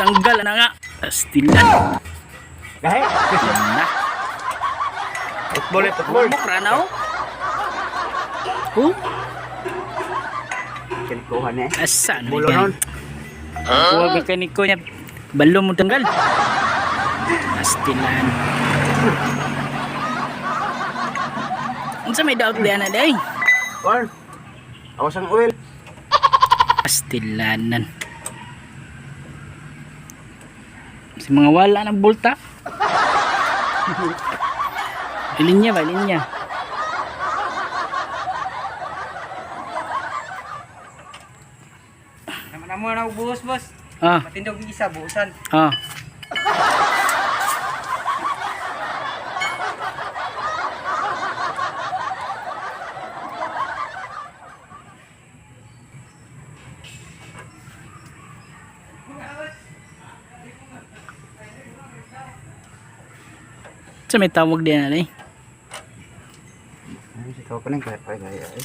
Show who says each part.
Speaker 1: tanggal na nga. Astilan.
Speaker 2: Gahe.
Speaker 1: Na.
Speaker 2: Football, eh, football.
Speaker 1: Oh. Oh,
Speaker 2: Kinikuha niya eh.
Speaker 1: asa na
Speaker 2: Bulo
Speaker 1: yan? Huwag ka kaniko niya. Balo mo tanggal. Astilan. Unsa may daot diyan na day?
Speaker 2: Corn. Awas ang oil.
Speaker 1: Astilanan. Si mga wala ng bulta. Ilinya ba? Ilinya.
Speaker 3: Naman mo na buhos, boss.
Speaker 1: Ah,
Speaker 3: Matindog isa, buhusan.
Speaker 1: ah. Sa may tawag din na eh.
Speaker 2: Ay, si Kau Kuning kaya kaya kaya. eh.